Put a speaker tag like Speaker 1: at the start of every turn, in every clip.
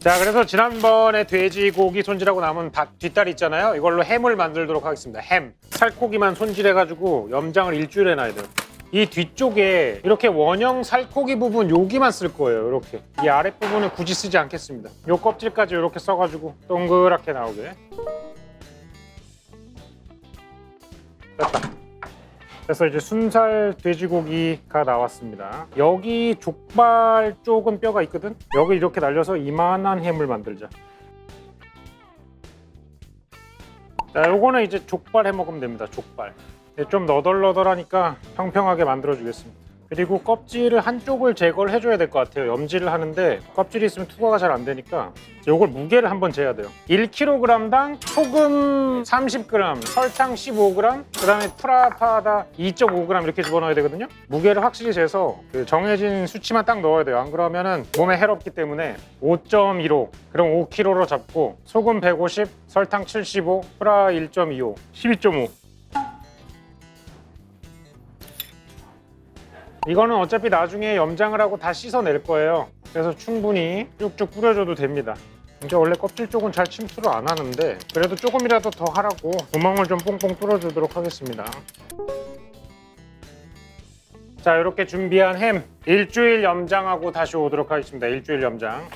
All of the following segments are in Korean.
Speaker 1: 자 그래서 지난번에 돼지고기 손질하고 남은 다- 뒷다리 있잖아요. 이걸로 햄을 만들도록 하겠습니다. 햄. 살코기만 손질해가지고 염장을 일주일 해놔야 돼요. 이 뒤쪽에 이렇게 원형 살코기 부분 여기만 쓸 거예요 이렇게. 이 아랫부분은 굳이 쓰지 않겠습니다. 요 껍질까지 이렇게 써가지고 동그랗게 나오게. 됐다 그래서 이제 순살 돼지고기가 나왔습니다. 여기 족발 쪽은 뼈가 있거든. 여기 이렇게 날려서 이만한 햄을 만들자. 자, 요거는 이제 족발 해 먹으면 됩니다. 족발. 네, 좀 너덜너덜하니까 평평하게 만들어 주겠습니다. 그리고 껍질을 한쪽을 제거를 해줘야 될 것 같아요. 염지를 하는데 껍질이 있으면 투과가 잘 안 되니까 요걸 무게를 한번 재야 돼요. 1kg당 소금 30g, 설탕 15g, 그 다음에 프라파다 2.5g 이렇게 집어넣어야 되거든요. 무게를 확실히 재서 그 정해진 수치만 딱 넣어야 돼요. 안 그러면 은 몸에 해롭기 때문에 5.15 그럼 5kg로 잡고 소금 150, 설탕 75, 프라 1.25, 12.5 이거는 어차피 나중에 염장을 하고 다 씻어낼 거예요. 그래서 충분히 쭉쭉 뿌려줘도 됩니다. 이제 원래 껍질 쪽은 잘 침투를 안 하는데 그래도 조금이라도 더 하라고 구멍을 좀 뽕뽕 뚫어주도록 하겠습니다. 자 이렇게 준비한 햄 일주일 염장하고 다시 오도록 하겠습니다. 일주일 염장.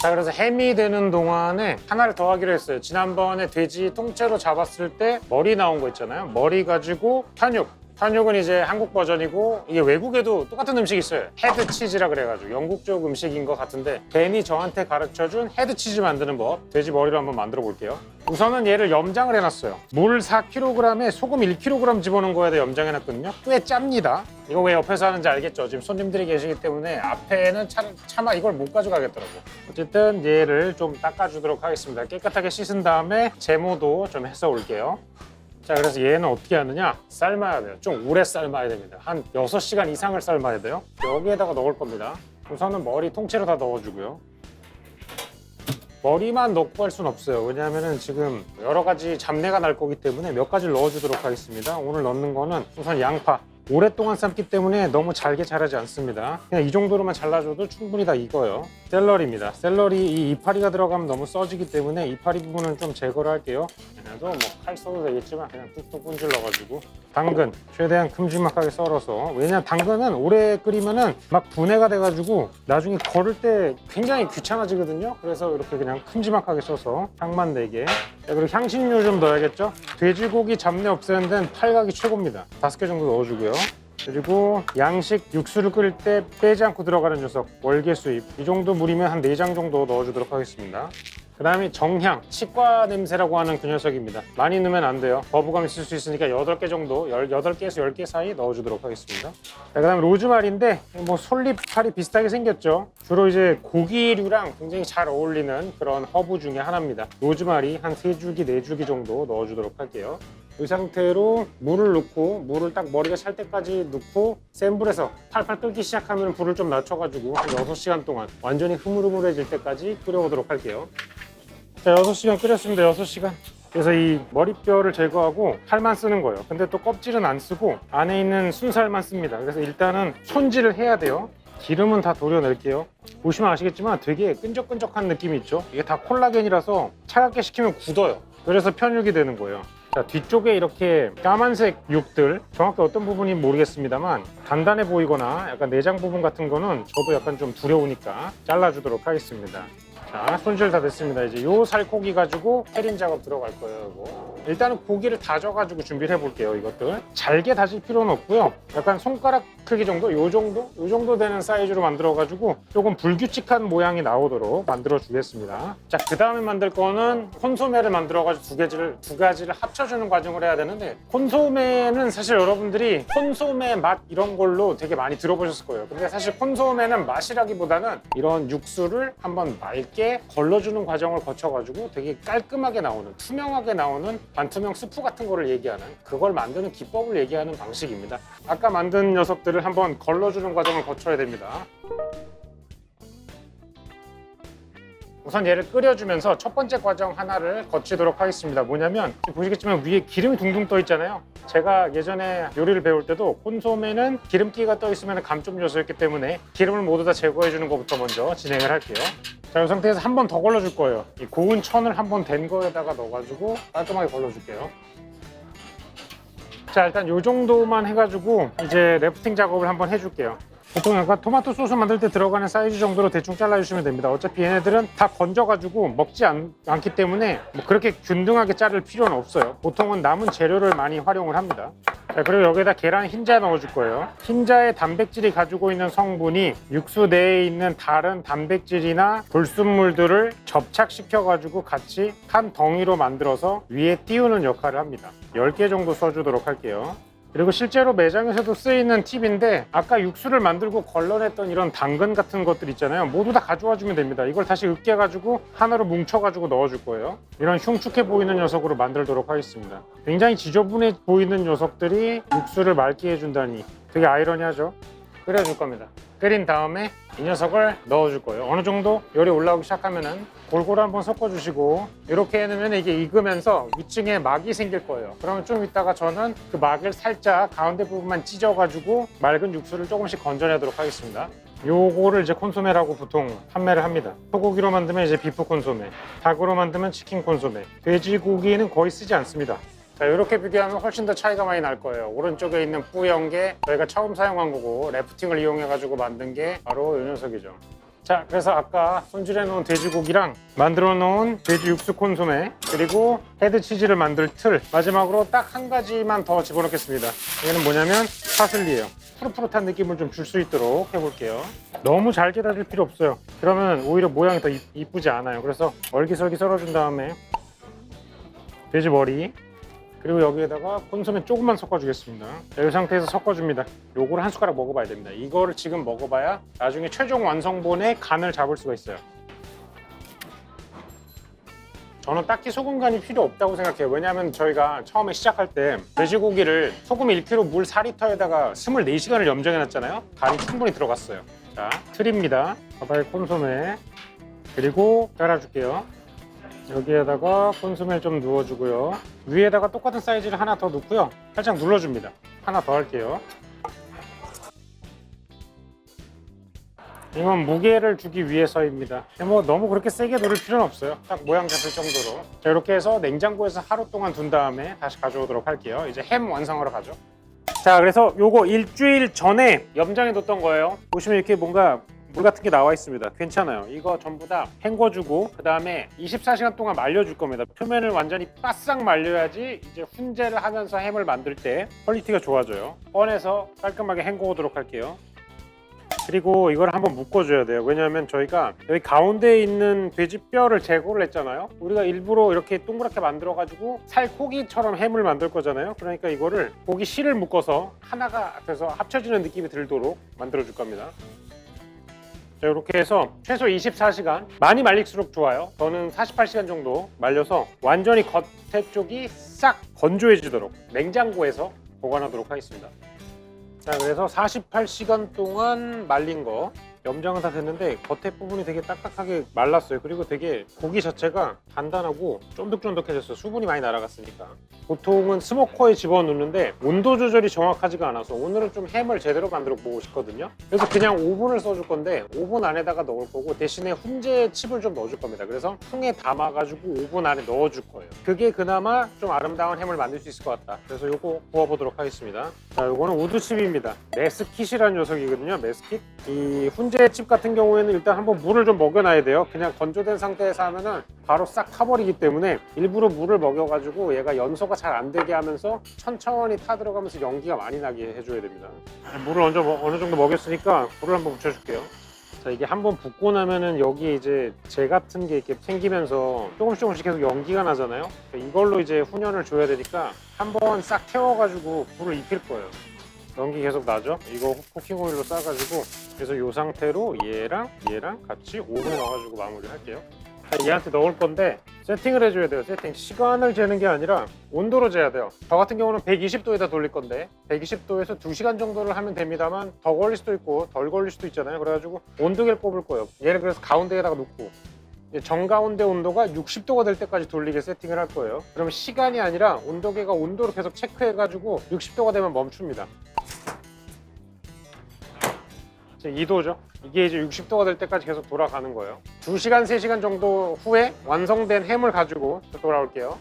Speaker 1: 자 그래서 햄이 되는 동안에 하나를 더 하기로 했어요. 지난번에 돼지 통째로 잡았을 때 머리 나온 거 있잖아요. 머리 가지고 편육. 편육은 이제 한국 버전이고 이게 외국에도 똑같은 음식이 있어요. 헤드 치즈라 그래가지고 영국 쪽 음식인 것 같은데 괜히 저한테 가르쳐준 헤드 치즈 만드는 법 돼지 머리로 한번 만들어 볼게요. 우선은 얘를 염장을 해놨어요. 물 4kg에 소금 1kg 집어넣은 거에다 염장해놨거든요. 꽤 짭니다. 이거 왜 옆에서 하는지 알겠죠? 지금 손님들이 계시기 때문에 앞에는 차, 차마 이걸 못 가져가겠더라고. 어쨌든 얘를 좀 닦아주도록 하겠습니다. 깨끗하게 씻은 다음에 제모도 좀 해서 올게요. 자 그래서 얘는 어떻게 하느냐? 삶아야 돼요. 좀 오래 삶아야 됩니다. 한 6시간 이상을 삶아야 돼요. 여기에다가 넣을 겁니다. 우선은 머리 통째로 다 넣어주고요. 머리만 넣고 할 수는 없어요. 왜냐하면 지금 여러 가지 잡내가 날 거기 때문에 몇 가지를 넣어주도록 하겠습니다. 오늘 넣는 거는 우선 양파. 오랫동안 삶기 때문에 너무 잘게 자라지 않습니다. 그냥 이 정도로만 잘라줘도 충분히 다 익어요 샐러리입니다. 샐러리 이 이파리가 들어가면 너무 써지기 때문에 이파리 부분은 좀 제거를 할게요. 그래도 뭐 칼 써도 되겠지만 그냥 뚝뚝 분질러가지고. 당근 최대한 큼지막하게 썰어서. 왜냐 당근은 오래 끓이면은 막 분해가 돼가지고 나중에 걸을 때 굉장히 귀찮아지거든요. 그래서 이렇게 그냥 큼지막하게 써서 향만 내게. 자, 그리고 향신료 좀 넣어야겠죠? 돼지고기 잡내 없애는 데는 팔각이 최고입니다. 다섯 개 정도 넣어주고요 그리고 양식 육수를 끓일 때 빼지 않고 들어가는 녀석 월계 수잎 이 정도 물이면 한네장 정도 넣어주도록 하겠습니다 그 다음에 정향, 치과 냄새라고 하는 그 녀석입니다. 많이 넣으면 안 돼요. 거부감 있을 수 있으니까 8개 정도, 8개에서 10개 사이 넣어주도록 하겠습니다. 그 다음에 로즈마리인데 뭐 솔잎살이 비슷하게 생겼죠. 주로 이제 고기류랑 굉장히 잘 어울리는 그런 허브 중에 하나입니다. 로즈마리 한 3줄기, 4줄기 정도 넣어주도록 할게요. 이 상태로 물을 넣고 물을 딱 머리가 찰 때까지 넣고 센 불에서 팔팔 끓기 시작하면 불을 좀 낮춰가지고 한 6시간 동안 완전히 흐물흐물해질 때까지 끓여오도록 할게요. 자, 6시간 끓였습니다. 6시간. 그래서 이 머리뼈를 제거하고 살만 쓰는 거예요. 근데 또 껍질은 안 쓰고 안에 있는 순살만 씁니다. 그래서 일단은 손질을 해야 돼요. 기름은 다 도려낼게요. 보시면 아시겠지만 되게 끈적끈적한 느낌이 있죠. 이게 다 콜라겐이라서 차갑게 식히면 굳어요. 그래서 편육이 되는 거예요. 자, 뒤쪽에 이렇게 까만색 육들 정확히 어떤 부분이 모르겠습니다만 단단해 보이거나 약간 내장 부분 같은 거는 저도 약간 좀 두려우니까 잘라주도록 하겠습니다. 자, 손질 다 됐습니다. 이제 요 살코기 가지고 해린 작업 들어갈 거예요, 이거. 일단은 고기를 다져가지고 준비를 해볼게요, 이것들. 잘게 다질 필요는 없고요. 약간 손가락 크기 정도, 요 정도, 요 정도 되는 사이즈로 만들어가지고 조금 불규칙한 모양이 나오도록 만들어 주겠습니다. 자, 그 다음에 만들 거는 콘소메를 만들어가지고 두 가지를 두 가지를 합쳐주는 과정을 해야 되는데 콘소메는 사실 여러분들이 콘소메 맛 이런 걸로 되게 많이 들어보셨을 거예요. 근데 사실 콘소메는 맛이라기보다는 이런 육수를 한번 맑게 걸러주는 과정을 거쳐가지고 되게 깔끔하게 나오는 투명하게 나오는 반투명 스프 같은 거를 얘기하는 그걸 만드는 기법을 얘기하는 방식입니다. 아까 만든 녀석들을 한번 걸러주는 과정을 거쳐야 됩니다. 우선 얘를 끓여주면서 첫 번째 과정 하나를 거치도록 하겠습니다. 뭐냐면 보시겠지만 위에 기름이 둥둥 떠 있잖아요. 제가 예전에 요리를 배울 때도 콘소메는 기름기가 떠 있으면 감점 요소였기 때문에 기름을 모두 다 제거해 주는 것부터 먼저 진행을 할게요. 자, 이 상태에서 한 번 더 걸러줄 거예요. 이 고운 천을 한 번 된 거에다가 넣어가지고 깔끔하게 걸러줄게요. 자, 일단 이 정도만 해가지고 이제 래프팅 작업을 한번 해줄게요. 보통 약간 토마토 소스 만들 때 들어가는 사이즈 정도로 대충 잘라주시면 됩니다. 어차피 얘네들은 다 건져가지고 먹지 않, 기 때문에 뭐 그렇게 균등하게 자를 필요는 없어요. 보통은 남은 재료를 많이 활용을 합니다. 자, 그리고 여기에다 계란 흰자 넣어줄 거예요. 흰자의 단백질이 가지고 있는 성분이 육수 내에 있는 다른 단백질이나 불순물들을 접착시켜가지고 같이 한 덩이로 만들어서 위에 띄우는 역할을 합니다. 10개 정도 써주도록 할게요. 그리고 실제로 매장에서도 쓰이는 팁인데 아까 육수를 만들고 걸러냈던 이런 당근 같은 것들 있잖아요. 모두 다 가져와 주면 됩니다. 이걸 다시 으깨 가지고 하나로 뭉쳐 가지고 넣어 줄 거예요. 이런 흉측해 보이는 녀석으로 만들도록 하겠습니다. 굉장히 지저분해 보이는 녀석들이 육수를 맑게 해준다니 되게 아이러니하죠? 끓여줄 겁니다. 끓인 다음에 이 녀석을 넣어줄 거예요. 어느 정도 열이 올라오기 시작하면은 골고루 한번 섞어주시고 이렇게 해놓으면 이게 익으면서 위층에 막이 생길 거예요. 그러면 좀 이따가 저는 그 막을 살짝 가운데 부분만 찢어가지고 맑은 육수를 조금씩 건져내도록 하겠습니다. 요거를 이제 콘소메라고 보통 판매를 합니다. 소고기로 만들면 이제 비프 콘소메 닭으로 만들면 치킨 콘소메 돼지고기는 거의 쓰지 않습니다. 자 이렇게 비교하면 훨씬 더 차이가 많이 날 거예요. 오른쪽에 있는 뿌연 게 저희가 처음 사용한 거고 래프팅을 이용해 가지고 만든 게 바로 이 녀석이죠 자 그래서 아까 손질해 놓은 돼지고기랑 만들어 놓은 돼지 육수 콘소메 그리고 헤드 치즈를 만들 틀 마지막으로 딱 한 가지만 더 집어넣겠습니다. 얘는 뭐냐면 파슬리예요. 푸릇푸릇한 느낌을 좀 줄 수 있도록 해볼게요. 너무 잘게 다질 필요 없어요. 그러면 오히려 모양이 더 이- 이쁘지 않아요. 그래서 얼기설기 썰어준 다음에 돼지 머리 그리고 여기에다가 콘소메 조금만 섞어주겠습니다. 자, 이 상태에서 섞어줍니다. 요거를 한 숟가락 먹어봐야 됩니다. 이거를 지금 먹어봐야 나중에 최종 완성본의 간을 잡을 수가 있어요. 저는 딱히 소금 간이 필요 없다고 생각해요. 왜냐하면 저희가 처음에 시작할 때 돼지고기를 소금 1kg 물 4리터에다가 24시간을 염정해놨잖아요. 간이 충분히 들어갔어요. 자, 틀입니다. 바다의 콘소메 그리고 깔아줄게요. 여기에다가 콘소메를 좀 누워주고요. 위에다가 똑같은 사이즈를 하나 더 넣고요. 살짝 눌러줍니다. 하나 더 할게요. 이건 무게를 주기 위해서입니다. 뭐 너무 그렇게 세게 누를 필요는 없어요. 딱 모양 잡을 정도로. 자 이렇게 해서 냉장고에서 하루 동안 둔 다음에 다시 가져오도록 할게요. 이제 햄 완성하러 가죠. 자 그래서 요거 일주일 전에 염장해 뒀던 거예요. 보시면 이렇게 뭔가 물 같은 게 나와 있습니다. 괜찮아요. 이거 전부 다 헹궈주고 그 다음에 24시간 동안 말려줄 겁니다. 표면을 완전히 바싹 말려야지 이제 훈제를 하면서 햄을 만들 때 퀄리티가 좋아져요. 꺼내서 깔끔하게 헹궈오도록 할게요. 그리고 이걸 한번 묶어줘야 돼요. 왜냐하면 저희가 여기 가운데에 있는 돼지 뼈를 제거를 했잖아요. 우리가 일부러 이렇게 동그랗게 만들어가지고 살코기처럼 햄을 만들 거잖아요. 그러니까 이거를 고기 실을 묶어서 하나가 돼서 합쳐지는 느낌이 들도록 만들어줄 겁니다. 자, 이렇게 해서 최소 24시간 많이 말릴수록 좋아요. 저는 48시간 정도 말려서 완전히 겉에 쪽이 싹 건조해지도록 냉장고에서 보관하도록 하겠습니다. 자 그래서 48시간 동안 말린 거 염장은 다 됐는데 겉에 부분이 되게 딱딱하게 말랐어요. 그리고 되게 고기 자체가 단단하고 쫀득쫀득해졌어요. 수분이 많이 날아갔으니까. 보통은 스모커에 집어넣는데 온도 조절이 정확하지가 않아서 오늘은 좀 햄을 제대로 만들어 보고 싶거든요. 그래서 그냥 오븐을 써줄 건데 오븐 안에다가 넣을 거고 대신에 훈제 칩을 좀 넣어줄 겁니다. 그래서 통에 담아가지고 오븐 안에 넣어줄 거예요. 그게 그나마 좀 아름다운 햄을 만들 수 있을 것 같다. 그래서 요거 구워보도록 하겠습니다. 자 요거는 우드칩입니다. 메스킷이라는 녀석이거든요. 메스킷. 이 훈제 칩 같은 경우에는 일단 한번 물을 좀 먹여놔야 돼요 그냥 건조된 상태에서 하면은 바로 싹 타버리기 때문에 일부러 물을 먹여가지고 얘가 연소가 잘 안 되게 하면서 천천히 타 들어가면서 연기가 많이 나게 해줘야 됩니다. 물을 정도, 어느 정도 먹였으니까 불을 한번 붙여줄게요. 자 이게 한번 붓고 나면은 여기 이제 재 같은 게 이렇게 생기면서 조금씩 조금씩 계속 연기가 나잖아요. 이걸로 이제 훈연을 줘야 되니까 한번 싹 태워가지고 불을 입힐 거예요. 연기 계속 나죠? 이거 쿠킹 오일로 싸가지고 그래서 이 상태로 얘랑 얘랑 같이 오븐에 넣어가지고 마무리 할게요. 자, 얘한테 넣을 건데 세팅을 해줘야 돼요. 세팅 시간을 재는 게 아니라 온도로 재야 돼요. 저 같은 경우는 120도에다 돌릴 건데 120도에서 2시간 정도를 하면 됩니다만 더 걸릴 수도 있고 덜 걸릴 수도 있잖아요. 그래가지고 온도계를 꼽을 거예요. 얘를 그래서 가운데에다가 놓고 정가운데 온도가 60도가 될 때까지 돌리게 세팅을 할 거예요. 그러면 시간이 아니라 온도계가 온도를 계속 체크해 가지고 60도가 되면 멈춥니다. 이제 2도죠. 이게 이제 60도가 될 때까지 계속 돌아가는 거예요. 2시간, 3시간 정도 후에 완성된 햄을 가지고 돌아올게요.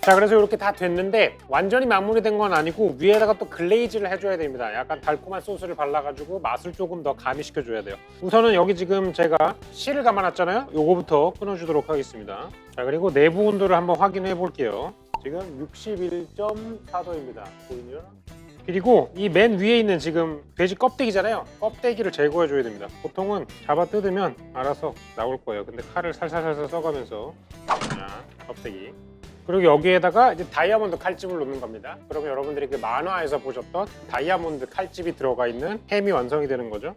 Speaker 1: 자, 그래서 이렇게 다 됐는데 완전히 마무리된 건 아니고 위에다가 또 글레이즈를 해줘야 됩니다. 약간 달콤한 소스를 발라가지고 맛을 조금 더 가미시켜 줘야 돼요. 우선은 여기 지금 제가 실을 감아놨잖아요. 요거부터 끊어주도록 하겠습니다. 자, 그리고 내부 온도를 한번 확인해 볼게요. 지금 61.4도입니다. 보이나요? 그리고 이 맨 위에 있는 지금 돼지 껍데기잖아요. 껍데기를 제거해 줘야 됩니다. 보통은 잡아 뜯으면 알아서 나올 거예요. 근데 칼을 살살살살 써가면서 자, 껍데기. 그리고 여기에다가 이제 다이아몬드 칼집을 놓는 겁니다. 그러면 여러분들이 그 만화에서 보셨던 다이아몬드 칼집이 들어가 있는 햄이 완성이 되는 거죠.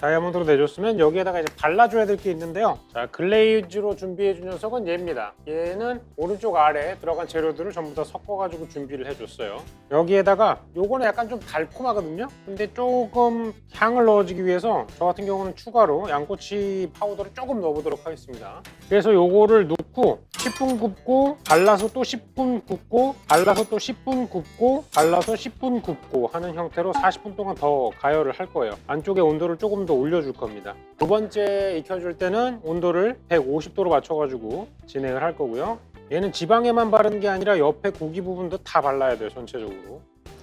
Speaker 1: 다이아몬드로 내줬으면 여기에다가 이제 발라줘야 될 게 있는데요. 자, 글레이즈로 준비해준 녀석은 얘입니다. 얘는 오른쪽 아래 들어간 재료들을 전부 다 섞어가지고 준비를 해줬어요. 여기에다가 요거는 약간 좀 달콤하거든요. 근데 조금 향을 넣어주기 위해서 저 같은 경우는 추가로 양꼬치 파우더를 조금 넣어보도록 하겠습니다. 그래서 요거를 넣고 10분 굽고 발라서 또 10분 굽고 발라서 또 10분 굽고 발라서 10분 굽고 하는 형태로 40분 동안 더 가열을 할 거예요. 안쪽에 온도를 조금 더 올려줄 겁니다. 두 번째 익혀줄 때는 온도를 150도로 맞춰가지고 진행을 할 거고요. 얘는 지방에만 바르는 게 아니라 옆에 고기 부분도 다 발라야 돼요 전체적으로.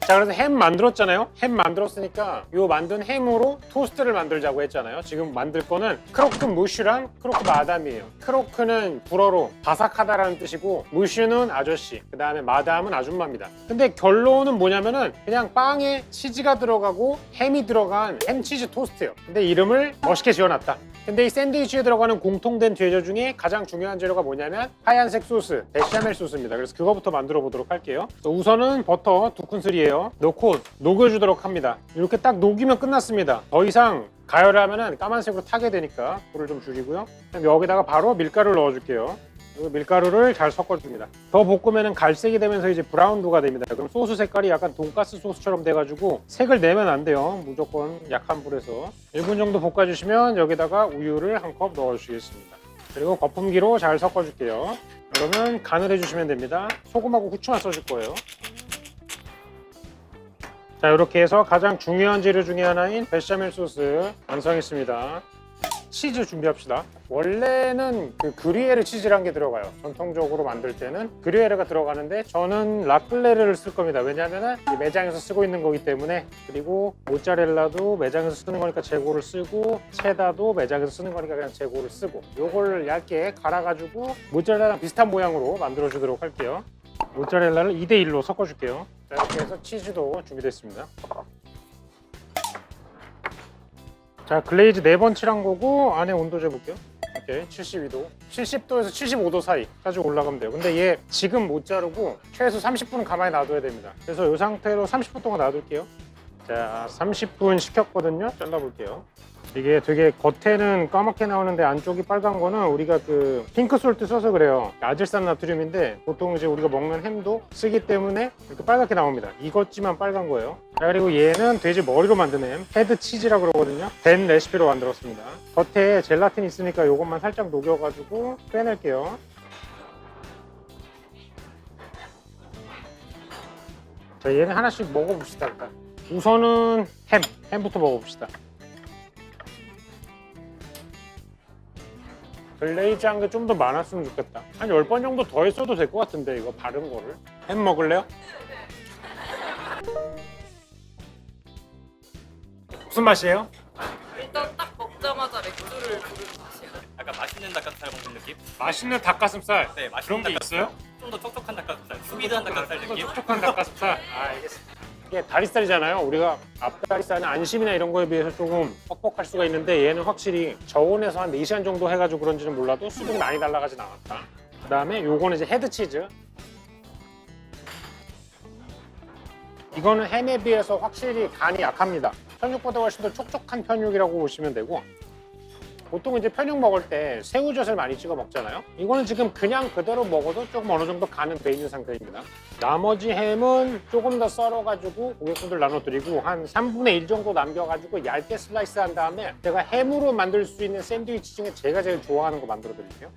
Speaker 1: 자 그래서 햄 만들었잖아요. 햄 만들었으니까 요 만든 햄으로 토스트를 만들자고 했잖아요. 지금 만들 거는 크로크 무슈랑 크로크 마담이에요. 크로크는 불어로 바삭하다라는 뜻이고 무슈는 아저씨 그 다음에 마담은 아줌마입니다. 근데 결론은 뭐냐면은 그냥 빵에 치즈가 들어가고 햄이 들어간 햄치즈 토스트예요. 근데 이름을 멋있게 지어놨다 근데 이 샌드위치에 들어가는 공통된 재료 중에 가장 중요한 재료가 뭐냐면 하얀색 소스, 베샤멜 소스입니다. 그래서 그거부터 만들어 보도록 할게요. 우선은 버터 두 큰술이에요. 넣고 녹여주도록 합니다. 이렇게 딱 녹이면 끝났습니다. 더 이상 가열하면 까만색으로 타게 되니까 불을 좀 줄이고요. 여기다가 바로 밀가루를 넣어줄게요. 밀가루를 잘 섞어줍니다. 더 볶으면 갈색이 되면서 이제 브라운도가 됩니다. 그럼 소스 색깔이 약간 돈가스 소스처럼 돼가지고 색을 내면 안 돼요. 무조건 약한 불에서 1분 정도 볶아주시면 여기다가 우유를 한 컵 넣어주시겠습니다. 그리고 거품기로 잘 섞어줄게요. 그러면 간을 해주시면 됩니다. 소금하고 후추만 써줄 거예요. 자 이렇게 해서 가장 중요한 재료 중에 하나인 베샤멜 소스 완성했습니다. 치즈 준비합시다. 원래는 그 그리에르 치즈란 게 들어가요. 전통적으로 만들 때는 그리에르가 들어가는데 저는 라클레르를 쓸 겁니다. 왜냐하면 매장에서 쓰고 있는 거기 때문에 그리고 모짜렐라도 매장에서 쓰는 거니까 재고를 쓰고 체다도 매장에서 쓰는 거니까 그냥 재고를 쓰고 요걸 얇게 갈아가지고 모짜렐라랑 비슷한 모양으로 만들어 주도록 할게요. 모짜렐라를 2대 1로 섞어줄게요. 자, 이렇게 해서 치즈도 준비됐습니다. 자 글레이즈 네 번 칠한 거고 안에 온도 재볼게요. 오케이 72도. 70도에서 75도 사이까지 올라가면 돼요. 근데 얘 지금 못 자르고 최소 30분은 가만히 놔둬야 됩니다. 그래서 이 상태로 30분 동안 놔둘게요. 자 30분 식혔거든요. 잘라볼게요. 이게 되게 겉에는 까맣게 나오는데 안쪽이 빨간 거는 우리가 그 핑크 솔트 써서 그래요. 아질산 나트륨인데 보통 이제 우리가 먹는 햄도 쓰기 때문에 이렇게 빨갛게 나옵니다. 익었지만 빨간 거예요 자 그리고 얘는 돼지 머리로 햄 헤드 치즈라 그러거든요 된 레시피로 만들었습니다 겉에 젤라틴 있으니까 이것만 살짝 녹여가지고 빼낼게요 자 얘는 하나씩 먹어봅시다 일단 우선은 햄 햄부터 먹어봅시다 글레이즈 한 게 좀 더 많았으면 좋겠다. 한 10번 정도 더 했어도 될 것 같은데, 이거 바른 거를. 햄 먹을래요? 무슨 맛이에요?
Speaker 2: 일단 딱 먹자마자 맥주를 부르는 맛이야.
Speaker 3: 약간 맛있는 닭가슴살 먹는 느낌?
Speaker 1: 맛있는 닭가슴살.
Speaker 3: 네,
Speaker 1: 그런
Speaker 3: 맛있는
Speaker 1: 게
Speaker 3: 닭가슴살.
Speaker 1: 있어요?
Speaker 3: 좀 더 촉촉한 닭가슴살, 수비드한 닭가슴살
Speaker 1: 좀더
Speaker 3: 느낌?
Speaker 1: 촉촉한 닭가슴살. 아, 알겠습니다. 이게 다리살이잖아요. 우리가 앞다리살은 안심이나 이런 거에 비해서 조금 뻑뻑할 수가 있는데 얘는 확실히 저온에서 한 4시간 정도 해가지고 그런지는 몰라도 수분이 많이 날아가진 않았다. 그 다음에 요거는 이제 헤드치즈. 이거는 햄에 비해서 확실히 간이 약합니다. 편육보다 훨씬 더 촉촉한 편육이라고 보시면 되고 보통 이제 편육 먹을 때 새우젓을 많이 찍어 먹잖아요. 이거는 지금 그냥 그대로 먹어도 조금 어느 정도 간은 돼 있는 상태입니다. 나머지 햄은 조금 더 썰어가지고 고객분들 나눠드리고 한 3분의 1 정도 남겨가지고 얇게 슬라이스 한 다음에 제가 햄으로 만들 수 있는 샌드위치 중에 제가 제일 좋아하는 거 만들어 드릴게요.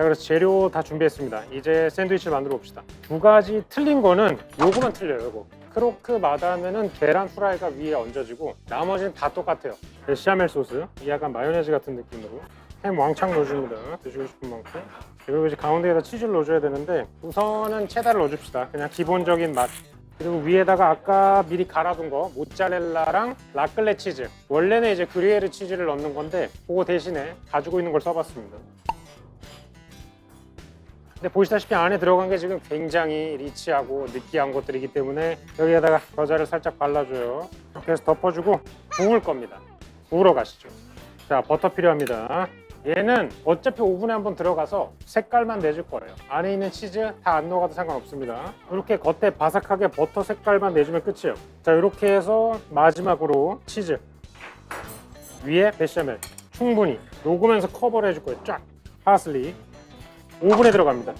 Speaker 1: 자 그래서 재료 다 준비했습니다. 이제 샌드위치를 만들어 봅시다. 두 가지 틀린 거는 요거만 틀려요. 요거. 크로크 마다면은 계란 후라이가 위에 얹어지고 나머지는 다 똑같아요. 베샤멜 소스, 이 약간 마요네즈 같은 느낌으로 햄 왕창 넣어줍니다. 드시고 싶은 만큼. 그리고 이제 가운데에다 치즈를 넣어줘야 되는데 우선은 체다를 넣어줍시다. 그냥 기본적인 맛. 그리고 위에다가 아까 미리 갈아둔 거 모짜렐라랑 라클레 치즈. 원래는 이제 그리에르 치즈를 넣는 건데 그거 대신에 가지고 있는 걸 써봤습니다. 근데 보시다시피 안에 들어간 게 지금 굉장히 리치하고 느끼한 것들이기 때문에 여기에다가 겨자를 살짝 발라줘요. 해서 덮어주고 구울 겁니다. 구우러 가시죠. 자, 버터 필요합니다. 얘는 어차피 오븐에 한번 들어가서 색깔만 내줄 거예요. 안에 있는 치즈 다 안 녹아도 상관없습니다. 이렇게 겉에 바삭하게 버터 색깔만 내주면 끝이에요. 자, 이렇게 해서 마지막으로 치즈 위에 베샤멜 충분히 녹으면서 커버를 해줄 거예요. 쫙 파슬리 오븐에 들어갑니다.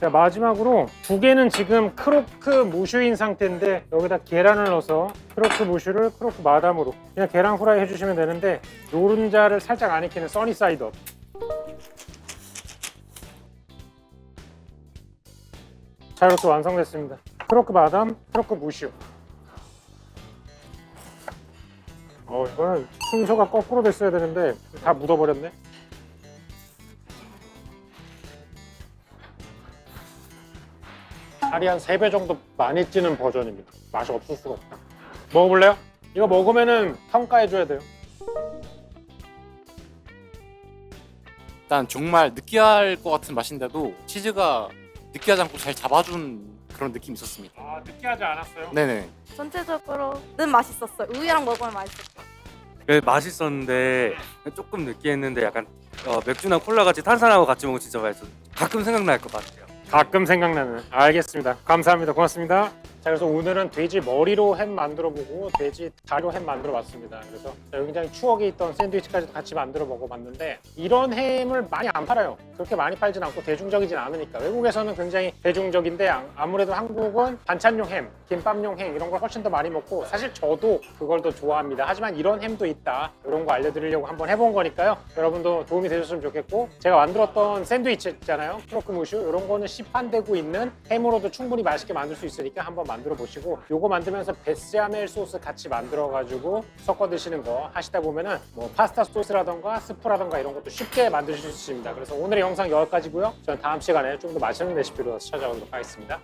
Speaker 1: 자 마지막으로 두 개는 지금 크로크 무슈인 상태인데 여기다 계란을 넣어서 크로크 무슈를 크로크 마담으로 그냥 계란 후라이 해주시면 되는데 노른자를 살짝 안 익히는 써니 사이드 업 자 이렇게 완성됐습니다. 크로크 마담, 크로크 무슈 어 이거는 순서가 거꾸로 됐어야 되는데 다 묻어버렸네. 살이 한 3배 정도 많이 찌는 버전입니다. 맛이 없을 수가 없다. 먹어볼래요? 이거 먹으면은 평가해줘야 돼요.
Speaker 4: 일단 정말 느끼할 것 같은 맛인데도 치즈가 느끼하지 않고 잘 잡아준 그런 느낌이 있었습니다.
Speaker 1: 아 느끼하지 않았어요?
Speaker 4: 네네.
Speaker 5: 전체적으로는 맛있었어요. 우유랑 먹으면 맛있었어요.
Speaker 6: 그 맛있었는데 조금 느끼했는데 약간 어, 맥주나 콜라 같이 탄산하고 같이 먹으면 진짜 맛있어. 가끔 생각날 것 같아요.
Speaker 1: 가끔 생각나는. 알겠습니다. 감사합니다. 고맙습니다. 자 그래서 오늘은 돼지 머리로 햄 만들어 보고 돼지 다리로 햄 만들어 봤습니다. 그래서 굉장히 추억이 있던 샌드위치까지도 같이 만들어 먹어봤는데 이런 햄을 많이 안 팔아요. 그렇게 많이 팔진 않고 대중적이진 않으니까 외국에서는 굉장히 대중적인데 아- 아무래도 한국은 반찬용 햄, 김밥용 햄 이런 걸 훨씬 더 많이 먹고 사실 저도 그걸 더 좋아합니다. 하지만 이런 햄도 있다. 이런 거 알려드리려고 한번 해본 거니까요. 여러분도 도움이 되셨으면 좋겠고 제가 만들었던 샌드위치 있잖아요. 크로크 무슈 이런 거는 시판되고 있는 햄으로도 충분히 맛있게 만들 수 있으니까 한번 만들어 보시고 요거 만들면서 베스야멜 소스 같이 만들어 가지고 섞어 드시는 거 하시다 보면은 뭐 파스타 소스라던가 스프라던가 이런 것도 쉽게 만드실 수 있습니다. 그래서 오늘의 영상 여기까지고요. 저는 다음 시간에 좀 더 맛있는 레시피로 찾아오도록 하겠습니다.